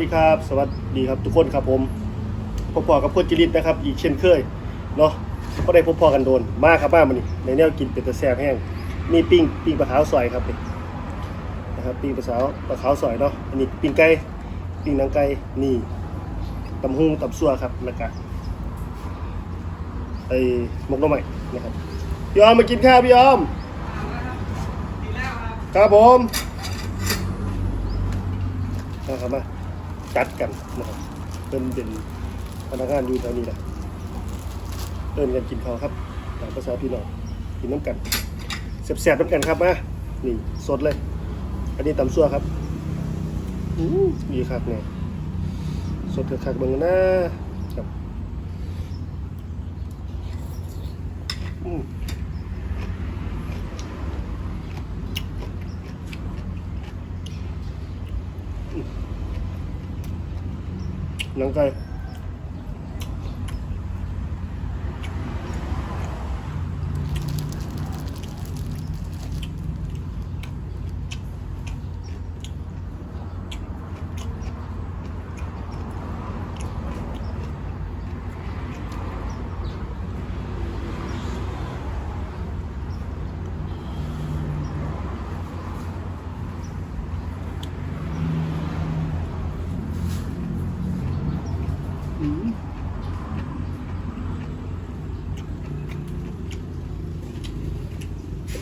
ดีครับ สวัสดีครับทุกคนครับผมพบพอกับพจริตนะครับ อีกเช่นเคยเนาะก็ได้พบพอกันโดนมาครับบ้านมันนี่ในแนวกินเป็นตะแซ่บแห้งนี่ปิ้งปิ้งปลาขาวซอยครับนี่นะครับปิ้งปลาขาวปลาขาวซอยเนาะอันนี้ปิ้งไก่ปิ้งหนังไก่นี่ตำฮุงตำซัวครับแล้วก็ไอ้มกน้ำใหม่นะครับพี่ออมมากินข้าวพี่ออมครับผมนะครับมา จัดกันนะครับเป็นเป็นพนักงานอยู่แถวนี้แหละเริ่มกันกินข้าวครับตามภาษาพี่น้องกินน้ำกันแซ่บๆน้ำกันครับมานี่สดเลย อันนี้ตำซัวครับอืมดีครับเนี่ยสดคักๆเบิ่งนะครับอืม หนั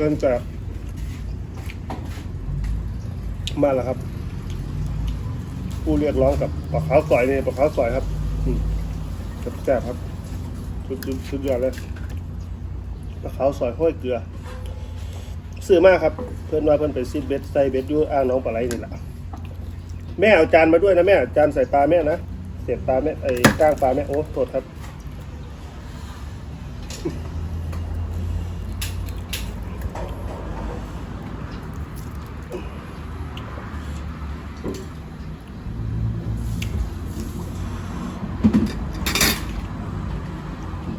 ริ่มจากมาแล้วครับ ผู้เรียกร้องกับปลาขาวสอยนี่ปลาขาวสอยครับอืมแซ่บครับสุดสุดสุดยอดเลยปลาขาวสอยห้อยเกลือซื้อมากครับ เพื่อนว่าเพื่อนไปซีดเบ็ดใส่เบ็ดยูอ่างน้องปลาไหลนี่แหละแม่เอาจานมาด้วยนะแม่จานใส่ปลาแม่นะเสียบปลาแม่ไอ้ก้างปลาแม่โอ้โทษครับ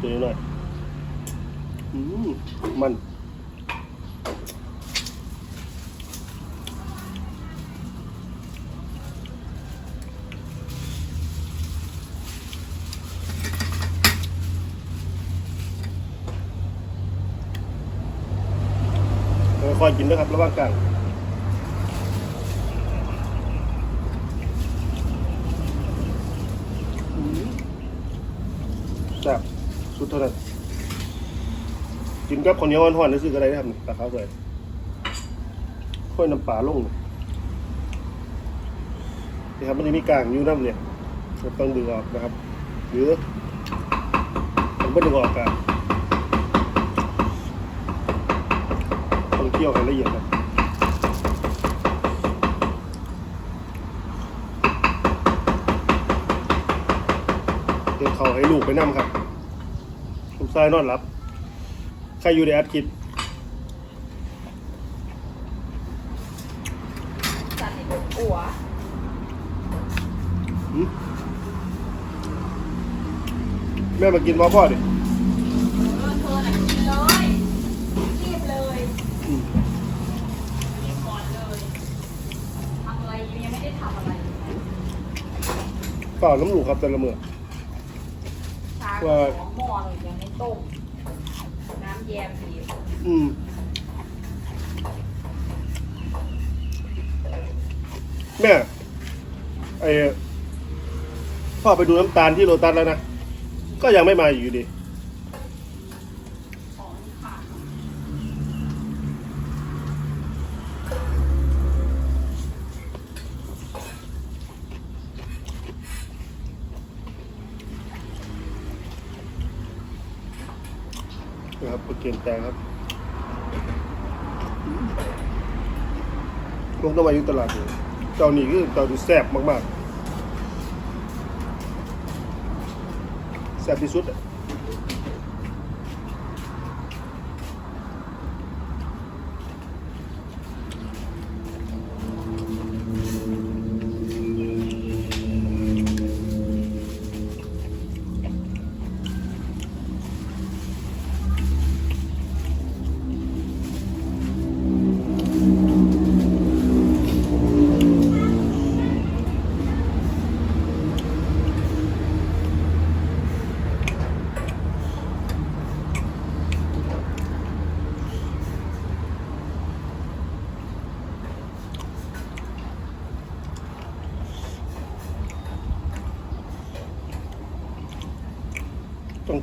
ตัวนี้หน่อยอื มัน ค่อยๆกินนะครับระหว่างกลางแซ่บสุดเท่านั้น กินกับข้าวเหนียวอ่อนๆนี่ซื้อกันได้นะครับปลาขาวสวยค่อยน้ำปลาลงนี่ครับมันจะมีกลางอยู่น้ำเนี่ยต้องดึงออกนะครับหรือมันดึงออกกันต้องเคี่ยวให้ละเอียดครับเดี๋ยวเขาให้ลูกไปนั่ครับผมทรายนอนรับ ใครอยู่ในแอดคิดสันนี่เป็นอัวหืมแม่มากินพ่อพ่อดิเออเธอน่ะกินเลยรีบเลยอืมรีบก่อนเลยทำอะไรอยู่ยังไม่ได้ทำอะไรเปล่าน้ำหลูกครับแต่ละเมือ ชาว่าของหม้อเลยยังไม่ต้ม น้ำแยมดีอืมแม่ไอพ่อไปดูน้ำตาลที่โรตัสแล้วนะ ก็ยังไม่มาอยู่ดี ของค่ะ นะครับโปร เกนแตงครับลงต้องมาอยู่ตลาดเลยเจ้านี่คือเจ้าที่แซ่บมากๆแซ่บที่สุดอะ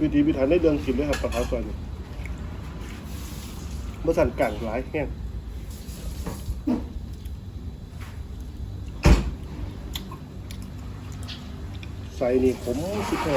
พิธีพิถันได้เรื่องกินเลยครับปลาขาวซอยนี่เมื่อสั่นกลางหลายแห้งใส่นี่ผมสิแค่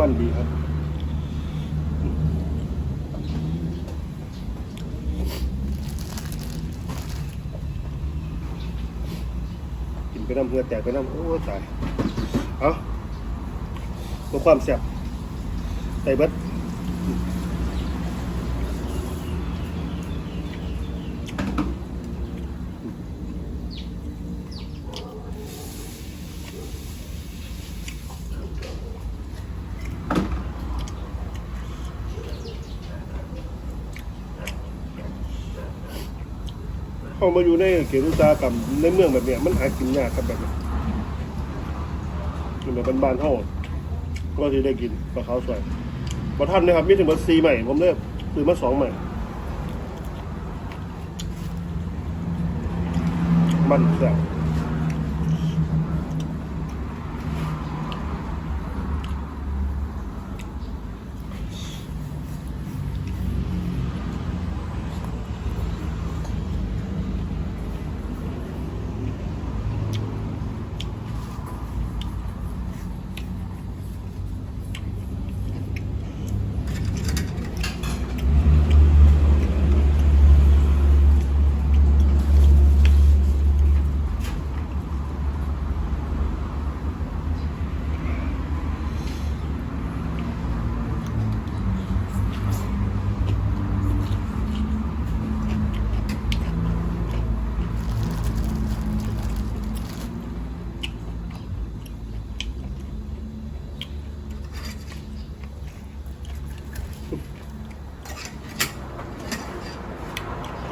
มันดีครับกินไปน้ำเหือแตกไปน้ำโอ้ตายเอาเพื่อความแสบใส่เบิด เขามาอยู่ในเขตอุตสาหกรรมในเมืองแบบเนี้ยมันหากินยากครับแบบนี้เป็นแบบบ้านๆเท่าก็ที่ได้กินปลาขาวสวยบะท่านนะครับมีถึงเบอร์ซีใหม่ ผมเลือกซื้อมาสองใหม่ มันแซ่บ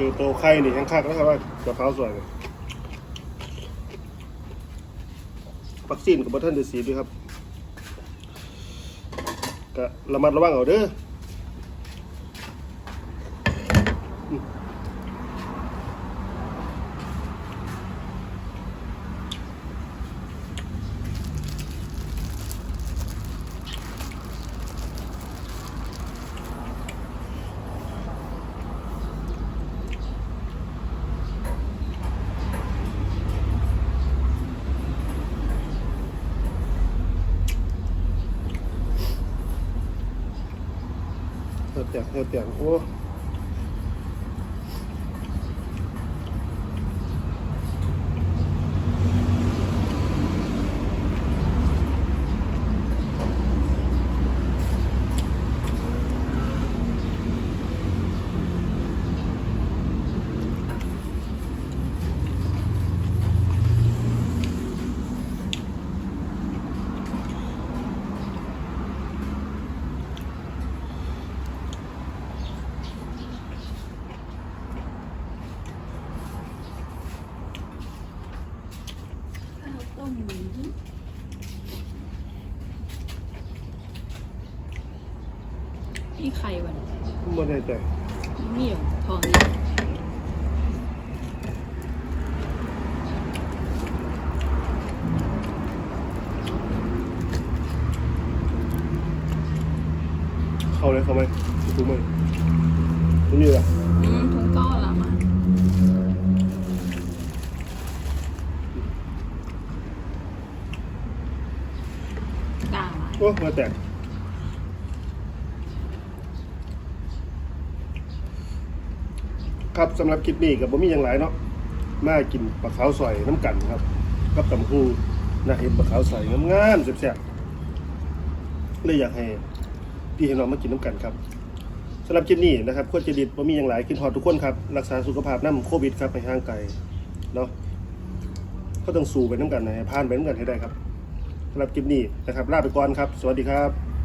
คือโตไข่นี่แห้งคักนะครับว่ากะเพราสวยเนี่ยวัคซีนกับบัตเทนเดสีด้วยครับก็ระมัดระวังเอาเด้อ เหือแตกเหือแตกโอ้นี่ใครวะไม่แน่ใจนี่เหรอทองนี่เข้าเลยเข้าไหมถูกไหมตรงนี้เหรออืมถุงก้อนละมาด่างอะโอ้เหือแตก ครับสำหรับคลิปนี้กับบ่มีอย่างไรเนาะมากินปลาขาวสอยน้ำกันครับกับตำหูน่าเห็นปลาขาวสอยงามๆแซ่บๆเลยอยากให้พี่ให้น้องมากินน้ำกันครับสำหรับคลิปนี้นะครับควรจะดิดบ่มีอย่างไรกินหอดทุกคนครับรักษาสุขภาพน้ำโควิดครับให้ห่างไกลเนาะก็ต้องสู้ไปน้ำกันนะให้ผ่านไปน้ำกันให้ได้ครับสำหรับคลิปนี้นะครับลาไปก่อนครับ สวัสดีครับ